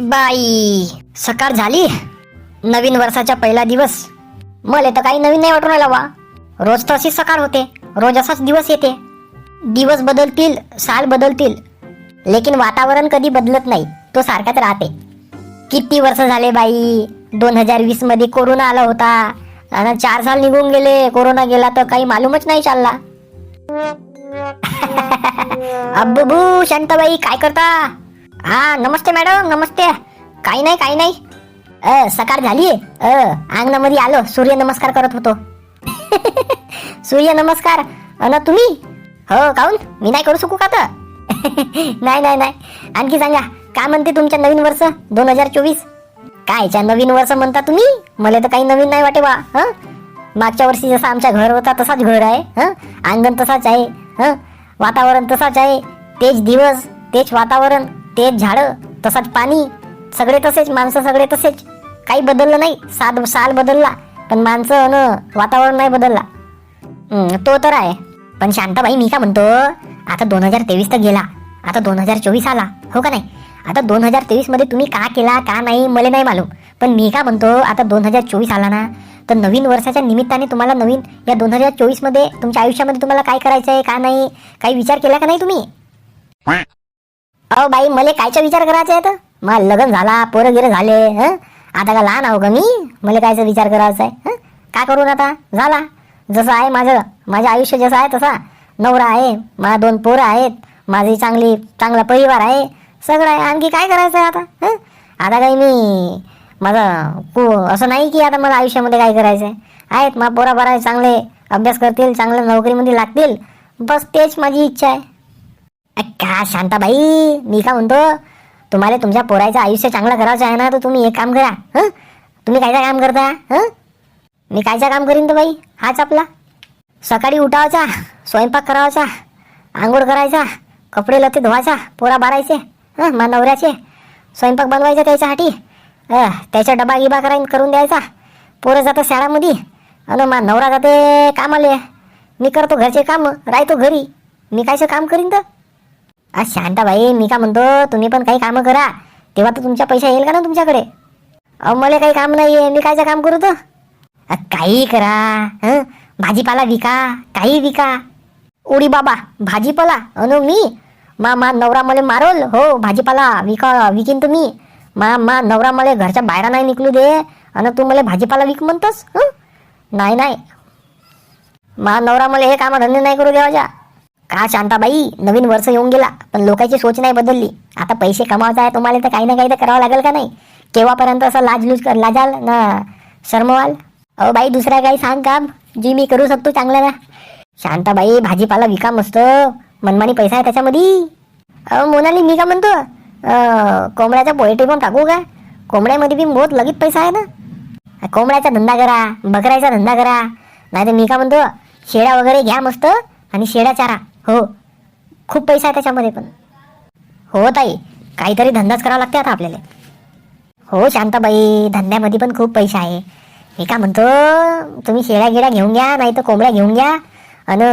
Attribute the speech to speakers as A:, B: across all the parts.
A: बाई सकाळ झाली. नवीन वर्षाचा पहिला दिवस. मला तर काही नवीन नाही वाटून राहिला बा रोज तर अशीच सकाळ होते. रोज असाच दिवस येते. दिवस बदलतील साल बदलतील. लेकिन वातावरण कधी बदलत नाही तो सारखाच राहते. किती वर्ष झाले बाई दोन हजार वीसमध्ये कोरोना आला होता. आणि चार साल निघून गेले. कोरोना गेला तर काही मालूमच नाही चालला. अब्बू शांताबाई काय करता? हा नमस्ते मॅडम नमस्ते. काही नाही काही नाही. अ सकाळ झाली. अ अंगणामध्ये आलो. सूर्य नमस्कार करत होतो. सूर्य नमस्कार. अन तुम्ही? हो काऊन? मी नाही करू शकू का तर? नाही नाही नाही. आणखी सांगा काय म्हणते तुमच्या नवीन वर्ष दोन हजार चोवीस? कायच्या नवीन वर्ष म्हणता तुम्ही? मला तर काही नवीन नाही वाटे बा हं? मागच्या वर्षी जसा आमच्या घर होता तसाच घर आहे हं? अंगण तसाच आहे हं? वातावरण तसाच आहे. तेच दिवस तेच वातावरण. तेच झाडं तसाच पाणी सगळे तसेच माणसं सगळे तसेच. काही बदललं नाही सात साल बदलला पण माणसं वातावरण नाही बदलला. तो तर आहे. पण शांताबाई मी का म्हणतो? आता दोन हजार तेवीस तर गेला. आता दोन हजार चोवीस आला. हो का नाही? आता दोन हजार तेवीसमध्ये तुम्ही का केला का नाही मला नाही मालूम. पण मी का म्हणतो आता दोन हजार चोवीस आला ना तर नवीन वर्षाच्या निमित्ताने तुम्हाला नवीन या दोन हजार चोवीसमध्ये तुमच्या आयुष्यामध्ये तुम्हाला काय करायचं आहे का नाही काही विचार केला का नाही तुम्ही? अहो बाई मला कायचा विचार करायचा आहे तर? मग लग्न झाला पोरं गिरं झाले हं? आता का लहान आहो का मी? मला कायचा विचार करायचा आहे हं? काय करू ना आता? झाला. जसं आहे माझं माझं आयुष्य जसं आहे तसा. नवरा आहे माझा दोन पोरं आहेत माझी चांगली चांगला परिवार आहे. सगळं आहे. आणखी काय करायचं आहे आता हं? आता काही मी माझं कु असं नाही की आता मला आयुष्यामध्ये काय करायचं आहे आहेत मा पोरा बरा चांगले. अभ्यास करतील चांगल्या नोकरीमध्ये लागतील. बस तेच माझी इच्छा आहे. का शांताबाई? मी का म्हणतो तुम्हाला तुमच्या पोराचं आयुष्य चांगलं करायचं आहे ना तर तुम्ही एक काम करा हं? तुम्ही कायचं काम करता हं? मी कायचं काम करीन तर बाई? हाच आपला. सकाळी उठावाचा स्वयंपाक करावाचा आंघोळ करायचा कपडे लते धुवायचा पोरा बारायचे हं? मा नवऱ्याचे. स्वयंपाक बनवायचा त्याच्यासाठी. अ, त्याचा डबा गिबा करायन करून द्यायचा. पोरं जातं शाळामध्ये आणि मा नवरा जाते कामाले. मी करतो घरचे कामं राहतो घरी. मी कायचं काम करीन तर? आ शांताबाई मी का म्हणतो तुम्ही पण काही कामं करा. तेव्हा तर तुमच्या पैसा येईल का ना तुमच्याकडे? अहो मला काही काम नाही आहे मी कायचं काम करू तर? काही करा हं? भाजीपाला विका काही विका. उडी बाबा भाजीपाला अनो मी? मा मा नवरा मला मारोल हो भाजीपाला विका विकीन तुम्ही मा. मा नवरा मला घरच्या बाहेर नाही निकलू दे आणि तू मला भाजीपाला विक म्हणतोस हं? नाही नाही. मा नवरा मला हे कामधंदे नाही करू देवाच्या. का शांताबाई? नवीन वर्ष येऊन गेला पण लोकांची सोच नाही बदलली. आता पैसे कमावता आहे तुम्हाला तर काही ना काही तर करावं लागेल का नाही? केव्हापर्यंत असं लाजलूज कर लाजाल? ना शर्मवाल? अहो बाई दुसऱ्या काही सांग काम. जी मी करू शकतो चांगलं ना. शांताबाई भाजीपाला विका मस्त. मनमानी पैसा आहे त्याच्यामध्ये. अहो मोनाली मी का म्हणतो? अं, कोंबड्याचा पोयटी पण टाकू का? कोंबड्यामध्ये बी बहुत लगेच पैसा आहे ना. कोंबड्याचा धंदा करा बकऱ्याचा धंदा करा. नाही तर मी का म्हणतो शेळ्या वगैरे घ्या मस्त आणि शेळ्या चारा. हो. खूप पैसा आहे त्याच्यामध्ये पण. हो ताई. काहीतरी धंदाच करावा लागते आता आपल्याला. हो शांताबाई धंद्यामध्ये पण खूप पैसा आहे. मी का म्हणतो तुम्ही शेळ्या गिळ्या घेऊन घ्या नाही तर कोंबड्या घेऊन घ्या आणि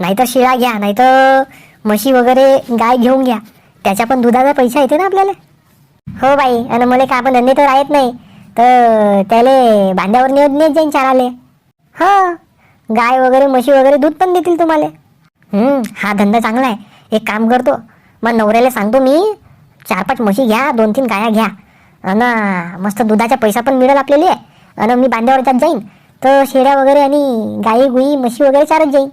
A: नाहीतर शिळा घ्या नाहीतर म्हशी वगैरे गाय घेऊन घ्या. त्याच्या पण दुधाचा पैसा येते ना आपल्याला? हो बाई. आणि मला का आपण धंदे तर आहेत नाही तर त्याले बांध्यावर नेत नेत जाईन चाराले. हो. गाय वगैरे म्हशी वगैरे दूध पण देतील तुम्हाला. हा धंदा चांगला आहे. एक काम करतो मग नवऱ्याला सांगतो मी चार पाच म्हशी घ्या दोन तीन गाया घ्या. अन मस्त दुधाचा पैसा पण मिळेल आपल्याला. आणि मी बांध्यावर जात जाईन. तर शेळ्या वगैरे आणि गाई गुई म्हशी वगैरे चारत जाईन.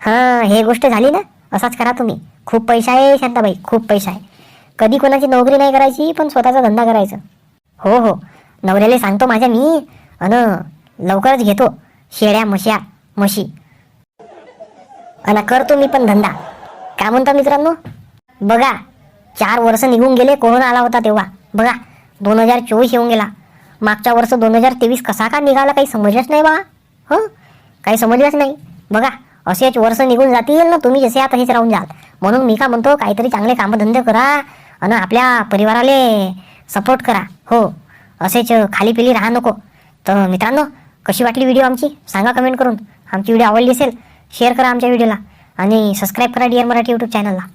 A: हां हे गोष्ट झाली ना? असाच करा तुम्ही. खूप पैसा आहे शांताबाई खूप पैसा आहे. कधी कोणाची नोकरी नाही करायची पण स्वतःचा धंदा करायचा. हो हो. नवऱ्याला सांगतो माझ्या मी. अन लवकरच घेतो. शेळ्या म्हश्या म्हशी. आणि करतो मी पण धंदा. काय म्हणता मित्रांनो? बघा चार वर्ष निघून गेले कोरोना आला होता तेव्हा. बघा दोन हजार चोवीस येऊन गेला. मागच्या वर्ष दोन हजार तेवीस कसा का निघाला काही समजलंच नाही बा. हं? काही समजलंच नाही. बघा असेच वर्ष निघून जातील ना तुम्ही जसे आता हेच राहून जाल. म्हणून मी का म्हणतो काहीतरी चांगले कामधंदे करा आणि आपल्या परिवाराले सपोर्ट करा. हो असेच खाली पिली राहा नको. तर मित्रांनो कशी वाटली व्हिडिओ आमची? सांगा कमेंट करून. आमची व्हिडिओ आवडली असेल शेअर करा आमच्या व्हिडिओला. आणि सबस्क्राईब करा डिअर मराठी यूट्यूब चॅनलला